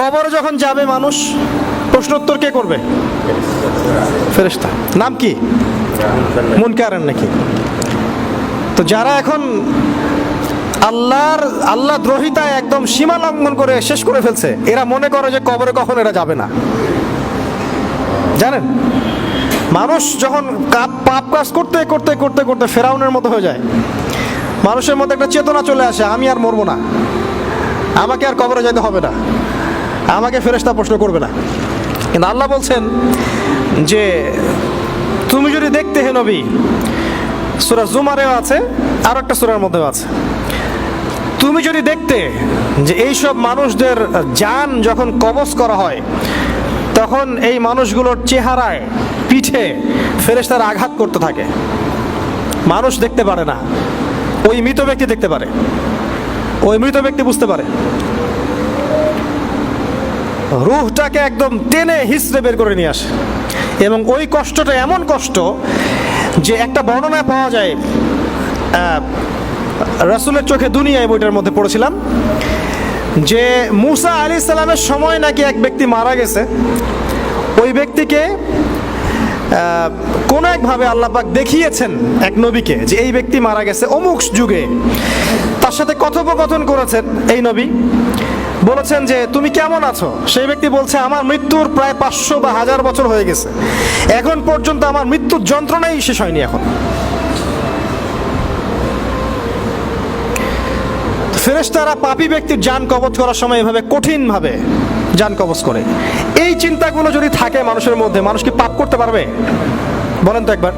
কবরে যখন যাবে মানুষ, প্রশ্নোত্তর কে করবে? ফেরেশতা। নাম কি? মুনকারেন নাকি? তো যারা এখন আল্লাহর, আল্লাহ দ্রোহিতায় একদম সীমা লঙ্ঘন করে শেষ করে ফেলছে, এরা মনে করে যে কবরে কখন এরা যাবে না। জানেন? মানুষ যখন পাপ কাজ করতে করতে করতে করতে ফেরাউনের মতো হয়ে যায়, মানুষের মধ্যে একটা চেতনা চলে আসে, আমি আর মরবো না। আমাকে আর কবরে যেতে হবে না। আমাকে ফেরেশতা প্রশ্ন করবে না। কিন্তু আল্লাহ বলছেন যে, তুমি যদি দেখতে হে নবী, সুরা জুমারেও আছে আর একটা সুরার মধ্যেও আছে। তুমি যদি দেখতে যে এইসব মানুষদের যান যখন কবজ করা হয়, তখন এই মানুষগুলোর চেহারায় পিঠে ফেরেশতারা আঘাত করতে থাকে। মানুষ দেখতে পারে না। ওই মৃত ব্যক্তি দেখতে পারে। ওই মৃত ব্যক্তি বুঝতে পারে। রুহটাকে একদম টেনে হিসড়ে বের করে নিয়ে আসে। এবং ওই কষ্টটা এমন কষ্ট যে একটা বর্ণনা পাওয়া যায় রাসূলের চোখে দুনিয়ায় বইটার মধ্যে পড়েছিলাম, যে মুসা আলী সালামের সময় নাকি এক ব্যক্তি মারা গেছে। ওই ব্যক্তিকে কোনো একভাবে আল্লাপাক দেখিয়েছেন এক নবীকে যে এই ব্যক্তি মারা গেছে অমুক যুগে। তার সাথে কথোপকথন করেছেন এই নবী। বলেছেন যে, তুমি কেমন আছো? সেই ব্যক্তি বলছে, আমার মৃত্যুর প্রায় পাঁচশো বা হাজার বছর হয়ে গেছে। এখন পর্যন্ত আমার মৃত্যুর যন্ত্রণাই শেষ হয়নি এখন। ফেরেশতারা পাপী ব্যক্তির যান কবজ করার সময় এভাবে কঠিনভাবে যান কবজ করে। এই চিন্তাগুলো যদি থাকে মানুষের মধ্যে, মানুষ কি পাপ করতে পারবে? বলেন তো একবার।